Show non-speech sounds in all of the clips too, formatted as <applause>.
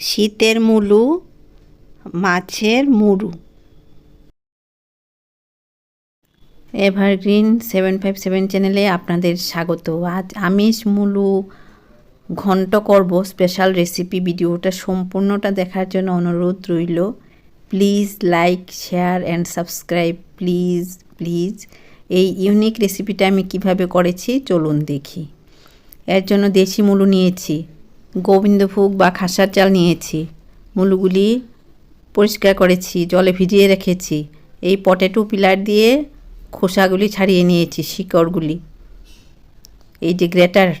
শীতের মুলু, মাছের মুরু। এভারগ্রিন সেভেন ফাইভ সেভেন চ্যানেলে আপনাদের স্বাগত। আজ আমিষ মুলু ঘন্ট করব স্পেশাল রেসিপি ভিডিওটা সম্পূর্ণটা দেখার জন্য অনুরোধ রইল। Please like, share and subscribe. Please please এই ইউনিক রেসিপিটা আমি কীভাবে করেছি চলুন দেখি। এর জন্য দেশি মুলু নিয়েছি। গোবিন্দভোগ বা খাসার চাল নিয়েছি। মুলুগুলি পরিষ্কার করেছি, জলে ভিজিয়ে রেখেছি। এই পটেটো পিলার দিয়ে খোসাগুলি ছাড়িয়ে নিয়েছি, শিকড়গুলি। এই যে গ্রেটার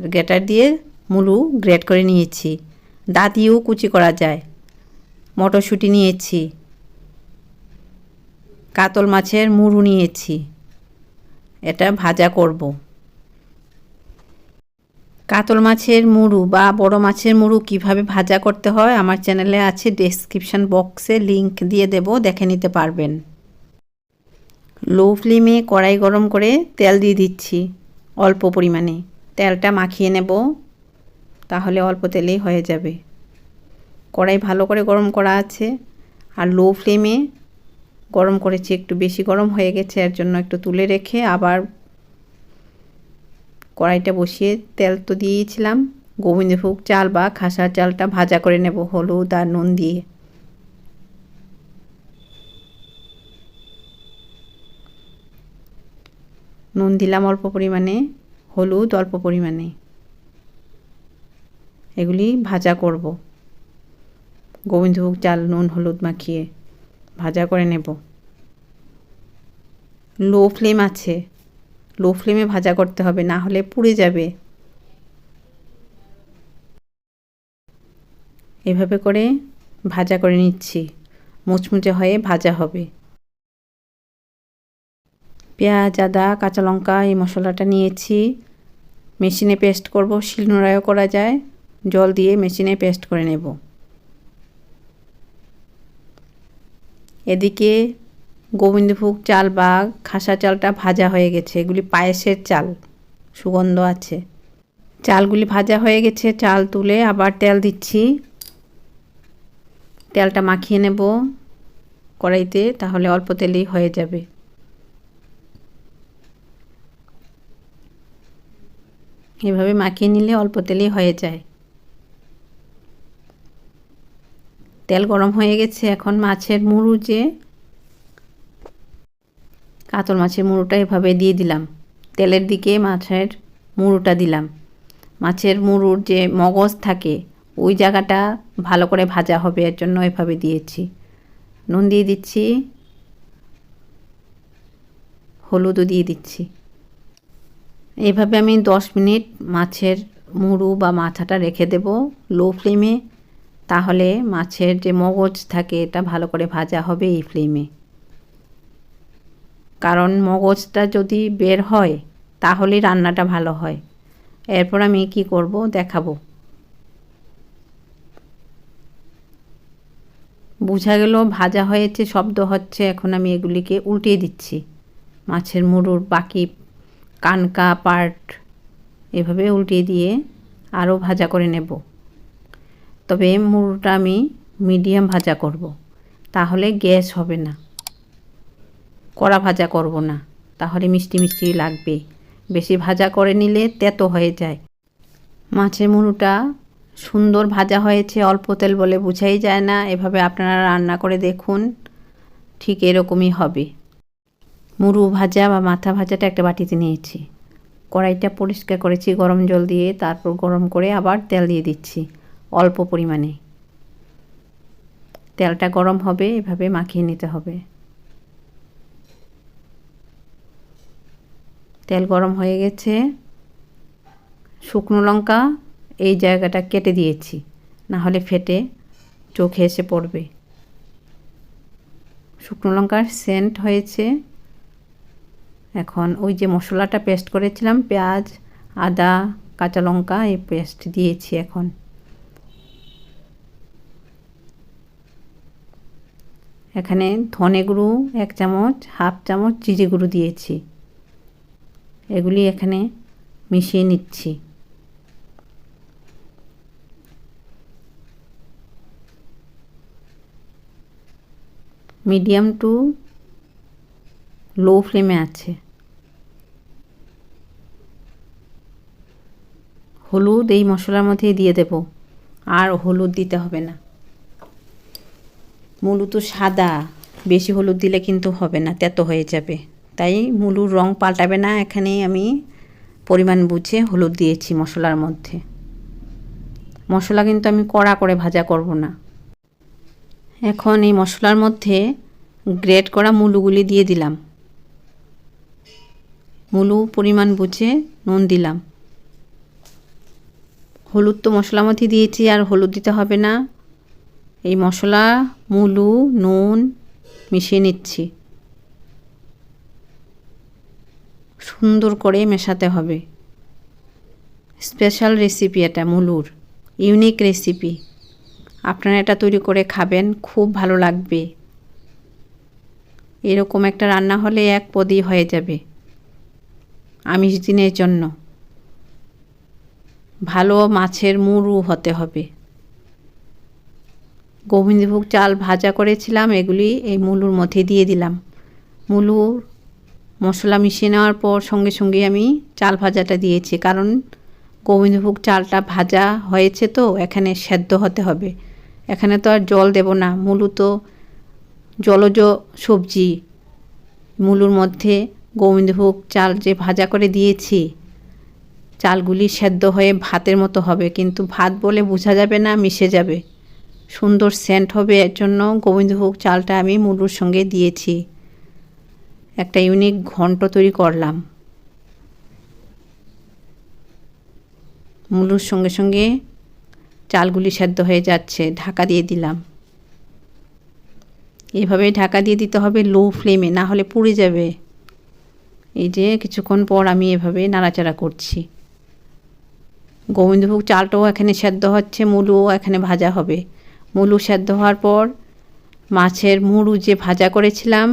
গ্রেটার দিয়ে মুলু গ্রেট করে নিয়েছি। দা দিয়েও কুচি করা যায়। মটরশুঁটি নিয়েছি। কাতল মাছের মুড়ু নিয়েছি। এটা ভাজা করব। কাতল মাছের মুড়ু বা বড় মাছের মুড়ু কীভাবে ভাজা করতে হয়, আমার চ্যানেলে আছে ডেসক্রিপশন বক্সে লিংক দিয়ে দেব, দেখে নিতে পারবেন। লো ফ্লেমে কড়াই গরম করে তেল দিয়ে দিচ্ছি, অল্প পরিমাণে। তেলটা মাখিয়ে নেব, তাহলে অল্প তেলেই হয়ে যাবে। কড়াই ভালো করে গরম করা আছে, আর লো ফ্লেমে গরম করেছি, একটু বেশি গরম হয়ে গেছে, এর জন্য একটু তুলে রেখে আবার কড়াইটা বসিয়ে তেল তো দিয়েছিলাম। গোবিন্দভোগ চাল বা খাসার চালটা ভাজা করে নেব, হলুদ আর নুন দিয়ে। নুন দিলাম অল্প পরিমাণে, হলুদ অল্প পরিমাণে। এগুলি ভাজা করব। গোবিন্দভোগ চাল, নুন, হলুদ মাখিয়ে ভাজা করে নেব। লো ফ্লেম আছে। লো ফ্লেমে ভাজা করতে হবে, না হলে পুড়ে যাবে। এভাবে করে ভাজা করে নিচ্ছি। মুচমুচে হয়ে ভাজা হবে। পেঁয়াজ, আদা, কাঁচা লঙ্কা এই মশলাটা নিয়েছি। মেশিনে পেস্ট করব শিলনোড়ায়ও করা যায়। জল দিয়ে মেশিনে পেস্ট করে নেব। এদিকে গোবিন্দভোগ চাল বা খাসা চালটা ভাজা হয়ে গেছে। এগুলি পায়েসের চাল। সুগন্ধ আছে। চালগুলি ভাজা হয়ে গেছে। চাল তুলে আবার তেল দিচ্ছি। তেলটা মাখিয়ে নেব কড়াইতে, তাহলে অল্প তেলেই হয়ে যাবে। এভাবে মাখিয়ে নিলে অল্প তেলেই হয়ে যায়। তেল গরম হয়ে গেছে। এখন মাছের মুড়ু যে কাতল মাছের মুড়োটা এভাবে দিয়ে দিলাম। তেলের দিকে মাছের মুড়োটা দিলাম। মাছের মুড়ুর যে মগজ থাকে, ওই জায়গাটা ভালো করে ভাজা হবে, এর জন্য এভাবে দিয়েছি। নুন দিয়ে দিচ্ছি, হলুদও দিয়ে দিচ্ছি। এভাবে আমি দশ মিনিট মাছের মুড়ু বা মাথাটা রেখে দেব লো ফ্লেমে, তাহলে মাছের যে মগজ থাকে, এটা ভালো করে ভাজা হবে এই ফ্লেমে। কারণ মগজটা যদি বের হয় তাহলে রান্নাটা ভালো হয়। এরপর আমি কি করব দেখাবো। বোঝা গেল ভাজা হয়েছে, শব্দ হচ্ছে, এখন আমি এগুলিকে উল্টিয়ে দিচ্ছি। মাছের মুড়ুর বাকি কানকা পার্ট এভাবে উল্টিয়ে দিয়ে আরও ভাজা করে নেব। তবে মুড়ুটা আমি মিডিয়াম ভাজা করব। তাহলে গ্যাস হবে না। কড়া ভাজা করব না। তাহলে মিষ্টি মিষ্টি লাগবে। বেশি ভাজা করে নিলে তেতো হয়ে যায়। মাছের মুড়ুটা সুন্দর ভাজা হয়েছে, অল্প তেল বলে বুঝাই যায় না। এভাবে আপনারা রান্না করে দেখুন, ঠিক এরকমই হবে। মুড়ু ভাজা বা মাথা ভাজাটা একটা বাটিতে নিয়েছি। কড়াইটা পরিষ্কার করেছি গরম জল দিয়ে, তারপর গরম করে আবার তেল দিয়ে দিচ্ছি, অল্প পরিমাণে। তেলটা গরম হবে, এভাবে মাখিয়ে নিতে হবে। তেল গরম হয়ে গেছে। শুকনো লঙ্কা, এই জায়গাটা কেটে দিয়েছি না হলে ফেটে চোখে এসে পড়বে। শুকনো লঙ্কার সেন্ট হয়েছে। এখন ওই যে মশলাটা পেস্ট করেছিলাম, পেঁয়াজ, আদা, কাঁচা লঙ্কা, এই পেস্ট দিয়েছি এখন। এখানে ধনে গুঁড়ো এক চামচ, হাফ চামচ, জিরে গুঁড়ো দিয়েছি। এগুলি এখানে মিশিয়ে নিচ্ছি। মিডিয়াম টু লো ফ্লেমে আছে। হলুদ এই মশলার মধ্যেই দিয়ে দেব। আর হলুদ দিতে হবে না। মূলত সাদা, বেশি হলুদ দিলে কিন্তু হবে না, তেতো হয়ে যাবে। তাই মুলুর রং পাল্টাবে না এখানে আমি পরিমাণ বুঝে হলুদ দিয়েছি মশলার মধ্যে। মশলা কিন্তু আমি কড়া করে ভাজা করব না। এখন এই মশলার মধ্যে গ্রেট করা মুলুগুলি দিয়ে দিলাম। মুলু পরিমাণ বুঝে নুন দিলাম। হলুদ তো মশলার মধ্যে দিয়েছি, আর হলুদ দিতে হবে না। এই মশলা, মুলু, নুন মিশিয়ে নিচ্ছি। সুন্দর করে মেশাতে হবে। স্পেশাল রেসিপি এটা, মুলুর। Unique recipe. আপনারা এটা তৈরি করে খাবেন, খুব ভালো লাগবে। এরকম একটা রান্না হলে এক পদই হয়ে যাবে। আমিষ দিনের জন্য। ভালো মাছের মুরু হতে হবে। গোবিন্দভোগ চাল ভাজা করেছিলাম, এগুলি এই মুলুর মধ্যে দিয়ে দিলাম। মুলুর মশলা মিশিয়ে নেওয়ার পর সঙ্গে সঙ্গে আমি চাল ভাজাটা দিয়েছি। কারণ গোবিন্দভোগ চালটা ভাজা হয়েছে তো, এখানে সেদ্ধ হতে হবে। এখানে তো আর জল দেব না মুলু তো জলজ সবজি। মুলুর মধ্যে গোবিন্দভোগ চাল যে ভাজা করে দিয়েছি, চালগুলি সেদ্ধ হয়ে ভাতের মতো হবে। কিন্তু ভাত বলে বোঝা যাবে না, মিশে যাবে। সুন্দর সেন্ট হবে, এর জন্য গোবিন্দভোগ চালটা আমি মুলুর সঙ্গে দিয়েছি। একটা ইউনিক ঘন্ট তৈরি করলাম। মুলুর সঙ্গে সঙ্গে চালগুলি সেদ্ধ হয়ে যাচ্ছে, ঢাকা দিয়ে দিলাম। এভাবে ঢাকা দিয়ে দিতে হবে লো ফ্লেমে না হলে পুড়ে যাবে। এই যে কিছুক্ষণ পর আমি এভাবে নাড়াচাড়া করছি। গোবিন্দভোগ চালটাও এখানে সেদ্ধ হচ্ছে, মুলুও এখানে ভাজা হবে। মুলু সেদ্ধ হওয়ার পর মাছের মুড়ু যে ভাজা করেছিলাম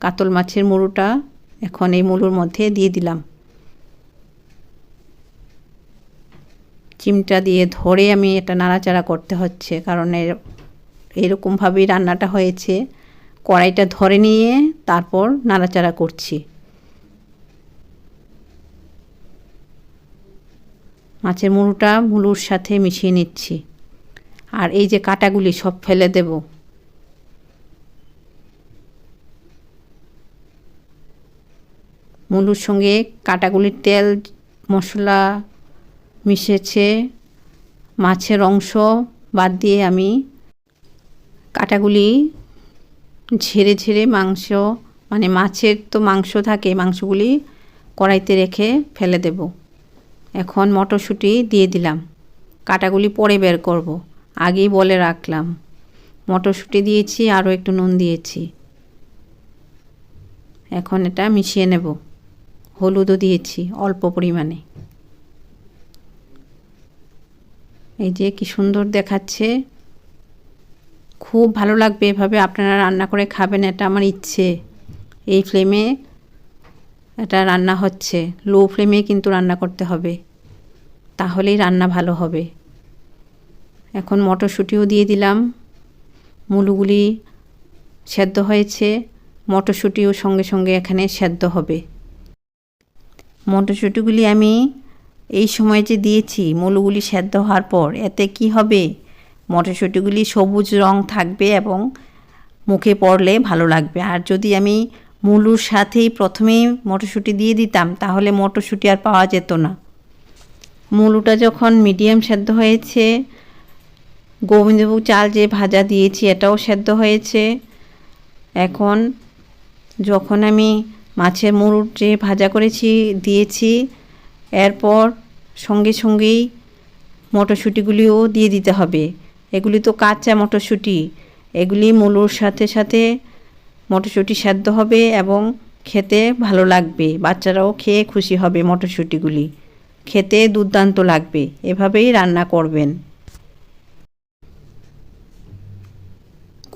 কাতল মাছের মুড়ুটা এখন এই মুলুর মধ্যে দিয়ে দিলাম। চিমটা দিয়ে ধরে আমি এটা নাড়াচাড়া করতে হচ্ছে, কারণ এর, এরকমভাবেই রান্নাটা হয়েছে। কড়াইটা ধরে নিয়ে তারপর নাড়াচাড়া করছি। মাছের মুড়ুটা মুলুর সাথে মিশিয়ে নিচ্ছি। আর এই যে কাটাগুলি সব ফেলে দেব। মুলুর সঙ্গে কাটাগুলির তেল, মশলা মিশেছে, মাছের অংশ বাদ দিয়ে আমি কাটাগুলি ঝেড়ে ঝেড়ে মাংস মানে মাছের তো মাংস থাকে, মাংসগুলি কড়াইতে রেখে ফেলে দেব। এখন মটরশুঁটি দিয়ে দিলাম। কাটাগুলি পরে বের করব। আগেই বলে রাখলাম। মটরশুঁটি দিয়েছি, আরও একটু নুন দিয়েছি। এখন এটা মিশিয়ে নেব। হলুদও দিয়েছি, অল্প পরিমাণে। এই যে কি সুন্দর দেখাচ্ছে। খুব ভালো লাগবে এভাবে আপনারা রান্না করে খাবেন, এটা আমার ইচ্ছে। এই ফ্লেমে এটা রান্না হচ্ছে। লো ফ্লেমে কিন্তু রান্না করতে হবে। তাহলেই রান্না ভালো হবে। এখন মটরশুঁটিও দিয়ে দিলাম। মুলুগুলি সেদ্ধ হয়েছে। মটরশুঁটিও সঙ্গে সঙ্গে এখানে সেদ্ধ হবে। মটরশুঁটিগুলি আমি এই সময় যে দিয়েছি, মুলুগুলি সেদ্ধ হওয়ার পর, এতে কি হবে? মটরশুঁটিগুলি সবুজ রং থাকবে এবং মুখে পড়লে ভালো লাগবে। আর যদি আমি মুলুর সাথেই প্রথমেই মটরশুঁটি দিয়ে দিতাম, তাহলে মটরশুঁটি আর পাওয়া যেত না। মুলুটা যখন মিডিয়াম সেদ্ধ হয়েছে, গোবিন্দভোগ চাল যে ভাজা দিয়েছি, এটাও সেদ্ধ হয়েছে। এখন যখন আমি মাছের মুরুট যে ভাজা করেছি, দিয়েছি। এরপর সঙ্গে সঙ্গেই মটরশুঁটিগুলিও দিয়ে দিতে হবে। এগুলি তো কাঁচা মটরশুঁটি। এগুলি মুলুর সাথে সাথে মটরশুঁটি সেদ্ধ হবে এবং খেতে ভালো লাগবে। বাচ্চারাও খেয়ে খুশি হবে মটরশুঁটিগুলি। খেতে দুর্দান্ত লাগবে। এভাবেই রান্না করবেন।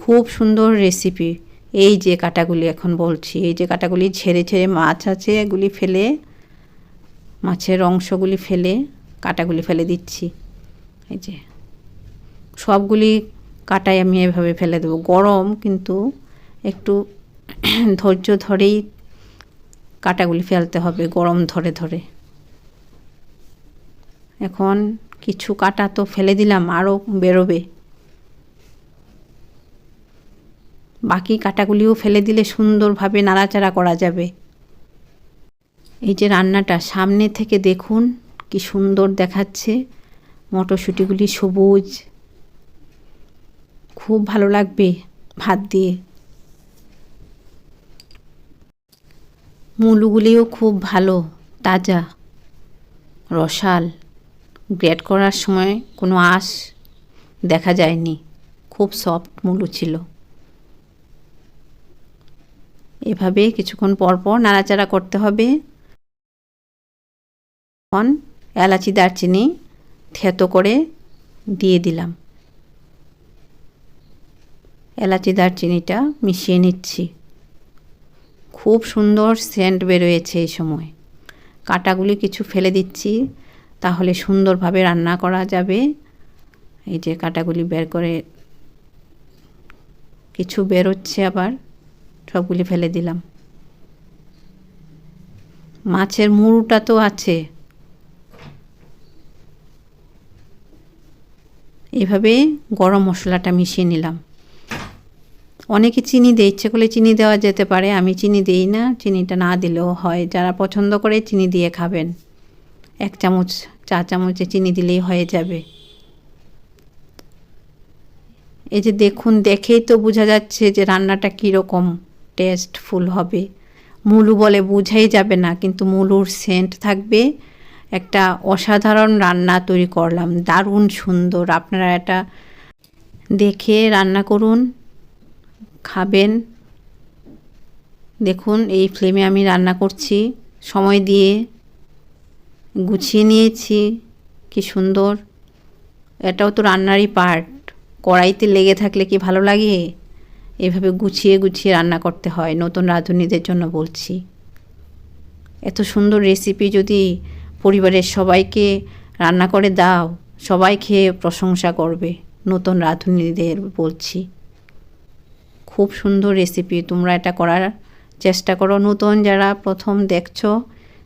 খুব সুন্দর রেসিপি। এই যে কাটাগুলি এখন বলছি, এই যে কাটাগুলি ছেড়ে ছেড়ে মাছ আছে, এগুলি ফেলে, মাছের অংশগুলি ফেলে, কাটাগুলি ফেলে দিচ্ছি। এই যে সবগুলি কাটাই আমি এভাবে ফেলে দেবো। গরম কিন্তু একটু <clears throat> ধৈর্য ধরেই কাটাগুলি ফেলতে হবে, গরম ধরে ধরে। এখন কিছু কাটা তো ফেলে দিলাম, আরও বেরোবে। বাকি কাটাগুলিও ফেলে দিলে সুন্দরভাবে নাড়াচাড়া করা যাবে। এই যে রান্নাটা, সামনে থেকে দেখুন কি সুন্দর দেখাচ্ছে। মটরশুঁটিগুলি সবুজ। খুব ভালো লাগবে ভাত দিয়ে। মুলুগুলিও খুব ভালো, তাজা, রসাল। গ্রেড করার সময় কোনো আঁশ দেখা যায়নি। খুব সফট মুলু ছিল। এভাবে কিছুক্ষণ পর পর নাড়াচাড়া করতে হবে। এখন এলাচি দারচিনি থেতো করে দিয়ে দিলাম। এলাচি দারচিনিটা মিশিয়ে নিচ্ছি। খুব সুন্দর সেন্ট বেরোয়েছে এই সময়। কাটাগুলি কিছু ফেলে দিচ্ছি, তাহলে সুন্দরভাবে রান্না করা যাবে। এই যে কাটাগুলি বের করে কিছু বেরোচ্ছে আবার। সবগুলি ফেলে দিলাম। মাছের মুড়ুটা তো আছে। এভাবে গরম মশলাটা মিশিয়ে নিলাম। অনেকে চিনি দেয়, ইচ্ছে করলে চিনি দেওয়া যেতে পারে, আমি চিনি দিই না, চিনিটা না দিলেও হয়। যারা পছন্দ করে চিনি দিয়ে খাবেন। এক চামচ, চা চামচে চিনি দিলেই হয়ে যাবে। এই যে দেখুন, দেখেই তো বোঝা যাচ্ছে যে রান্নাটা কীরকম। টেস্টফুল হবে। মুলু বলে বোঝাই যাবে না, কিন্তু মুলুর সেন্ট থাকবে। একটা অসাধারণ রান্না তৈরি করলাম, দারুণ সুন্দর। আপনারা এটা দেখে রান্না করুন, খাবেন। দেখুন, এই ফ্লেমে আমি রান্না করছি। সময় দিয়ে গুছিয়ে নিয়েছি, কি সুন্দর। এটাও তো রান্নারই পার্ট কড়াইতে লেগে থাকলে কি ভালো লাগে? এভাবে গুছিয়ে গুছিয়ে রান্না করতে হয়, নতুন রাঁধুনিদের জন্য বলছি। এত সুন্দর রেসিপি যদি পরিবারের সবাইকে রান্না করে দাও, সবাই খেয়ে প্রশংসা করবে, নতুন রাঁধুনিদের বলছি। খুব সুন্দর রেসিপি তোমরা এটা করার চেষ্টা করো। নতুন যারা প্রথম দেখছ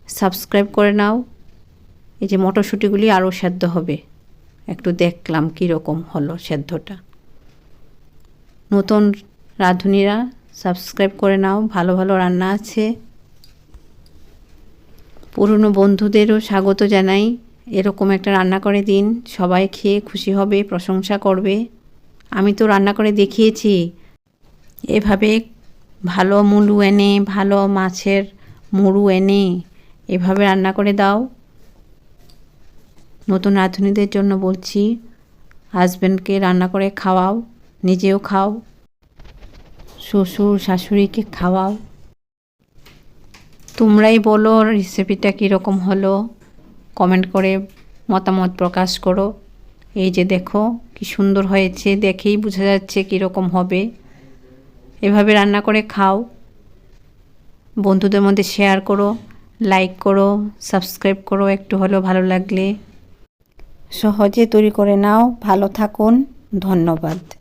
সাবস্ক্রাইব করে নাও। এই যে মটরশুঁটিগুলি আরও সেদ্ধ হবে। একটু দেখলাম কীরকম হলো সেদ্ধটা। নতুন রাঁধুনিরা সাবস্ক্রাইব করে নাও। ভালো ভালো রান্না আছে। পুরনো বন্ধুদেরও স্বাগত জানাই। এরকম একটা রান্না করে দিন। সবাই খেয়ে খুশি হবে, প্রশংসা করবে। আমি তো রান্না করে দেখিয়েছি। এভাবে ভালো মুলু এনে, ভালো মাছের মুড়ু এনে এভাবে রান্না করে দাও। নতুন রাঁধুনিদের জন্য বলছি হাজব্যান্ডকে রান্না করে খাওয়াও, নিজেও খাও। শ্বশুর শাশুড়িকে খাওয়াও। তোমরাই বলো রেসিপিটা কীরকম হলো। কমেন্ট করে মতামত প্রকাশ করো। এই যে দেখো, কি সুন্দর হয়েছে, দেখেই বোঝা যাচ্ছে কীরকম হবে। এভাবে রান্না করে খাও। বন্ধুদের মধ্যে শেয়ার করো লাইক করো সাবস্ক্রাইব করো, একটু হলেও ভালো লাগলে। সহজে তৈরি করে নাও। ভালো থাকুন। ধন্যবাদ।